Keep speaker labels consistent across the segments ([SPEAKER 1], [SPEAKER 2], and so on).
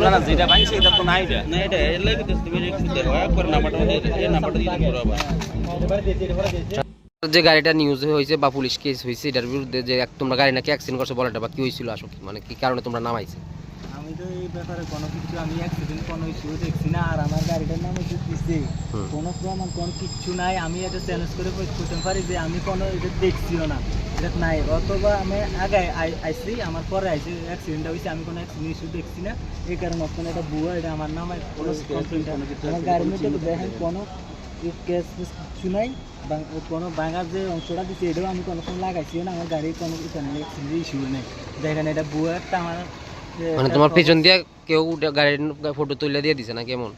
[SPEAKER 1] না না যেটা বানছে এটা তো নাই
[SPEAKER 2] না এটা এর লাগে তো তুমি একবার নাম্বারটা এই নাম্বারটা দিয়ে দিবো
[SPEAKER 3] যে গাড়িটা নিউজ হয়েছে বা পুলিশ কেস হয়েছে এটার বিরুদ্ধে যে এক- তোমরা গাড়ি নাকি অ্যাক্সিডেন্ট করছ বলাটা বা কি হয়েছিল আসলে? কি? মানে কি কারণে তোমরা নামাইছে?
[SPEAKER 4] আমি তো এই ব্যাপারে কোনো কিছু আমি অ্যাক্সিডেন্ট কোনো ইস্যু দেখছি না আর আমার গাড়িটার নামে যে কোনো প্রমাণ কোনো কিচ্ছু নাই। আমি এটা চ্যালেঞ্জ করে করতে পারি যে আমি কোনো এটা দেখছিও না। এটা নাই। অথবা আমি আগে আই- আইছি আমার পরে আইছি অ্যাক্সিডেন্টটা হয়েছে আমি কোনো অ্যাক্সিডেন্ট ইস্যু দেখছি না। এই কারণে কোনো এটা বুয়া এটা আমার নামে কোনো আমার গাড়ির মধ্যে দেখেন
[SPEAKER 2] নাই।
[SPEAKER 4] কোনো কেস কিছু নাই। কোনো ভাঙার যে অংশটা দিচ্ছে এটাও আমি কোনো সময় লাগাইছিও না। আমার গাড়ির কোনো অ্যাক্সিডেন্ট ইস্যু নেই। দেখেন এটা বুয়া একটা আমার
[SPEAKER 3] মানে তোমার পেছন দিয়ে কেউ গাড়ির ফটো তুলে দিয়ে দিছে না কেমন?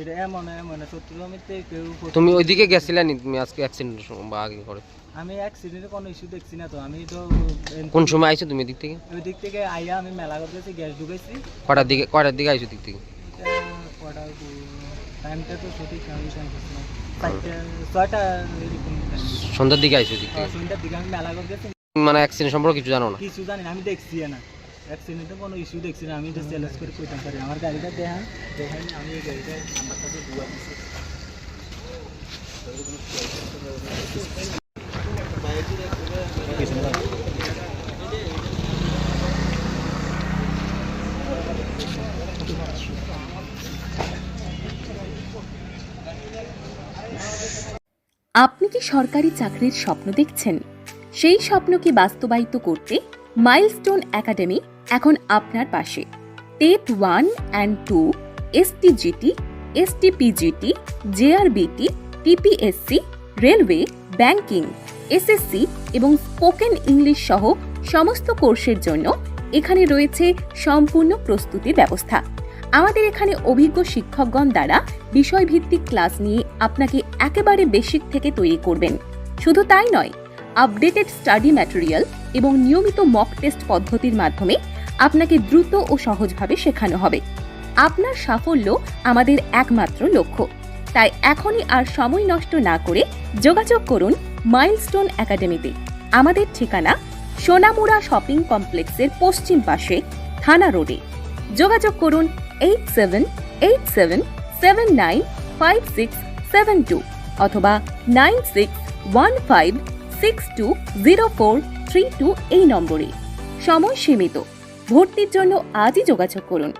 [SPEAKER 4] এটা এমন এমন সত্যি কেউ
[SPEAKER 3] তুমি ওইদিকে গেছিলে নি তুমি আজকে অ্যাক্সিডেন্ট বা আগে করে?
[SPEAKER 4] আমি অ্যাক্সিডেন্টের কোনো ইস্যু দেখছি না তো আমি তো
[SPEAKER 3] কোন সময় আইছো তুমি এদিক থেকে?
[SPEAKER 4] ওই দিক থেকে আইয়া আমি মেলা করতেছি গ্যাস ঢুকেছি
[SPEAKER 3] কটার দিকে কটার দিকে আইছো দিক? থেকে
[SPEAKER 4] টাইমটা তো সঠিক আমি করছি না। ছয়টা
[SPEAKER 3] সন্ধ্যার দিকে আইছো দিক থেকে?
[SPEAKER 4] সন্ধ্যার দিকে আমি মেলা করতেছি।
[SPEAKER 3] মানে অ্যাক্সিডেন্ট সম্পর্কে কিছু জানো না?
[SPEAKER 4] কিছু জানি না আমি দেখছি না। অ্যাক্সিডেন্টে কোনো ইস্যু দেখছি না, আমি চ্যালেঞ্জ করে কইতাম পারি আমার গাড়িটা দেখান। আমি এই দিয়ে
[SPEAKER 5] আপনি কি সরকারি চাকরির স্বপ্ন দেখছেন? সেই স্বপ্নকে বাস্তবায়িত করতে মাইলস্টোন একাডেমি এখন আপনার পাশে। TET one and two STGT STPGT JRBT TPSC railway banking SSC এবং স্পোকেন ইংলিশ সহ সমস্ত কোর্সের জন্য এখানে রয়েছে সম্পূর্ণ প্রস্তুতির ব্যবস্থা। আমাদের এখানে অভিজ্ঞ শিক্ষকগণ দ্বারা বিষয়ভিত্তিক ক্লাস নিয়ে আপনাকে একেবারে বেসিক থেকে তৈরি করবেন। শুধু তাই নয় আপডেটেড স্টাডি ম্যাটেরিয়াল এবং নিয়মিত মক টেস্ট পদ্ধতির মাধ্যমে আপনাকে দ্রুত ও সহজভাবে শেখানো হবে। আপনার সাফল্য আমাদের একমাত্র লক্ষ্য। তাই এখনই আর সময় নষ্ট না করে যোগাযোগ করুন মাইলস্টোন একাডেমিতে আমাদের ঠিকানা সোনামুড়া শপিং কমপ্লেক্সের পশ্চিম পাশে, থানা রোডে। যোগাযোগ করুন eight seven eight seven seven nine five six seven two অথবা nine six one five six two zero four three two এই নম্বরে। সময় সীমিত। ভর্তির জন্য আজই যোগাযোগ করুন।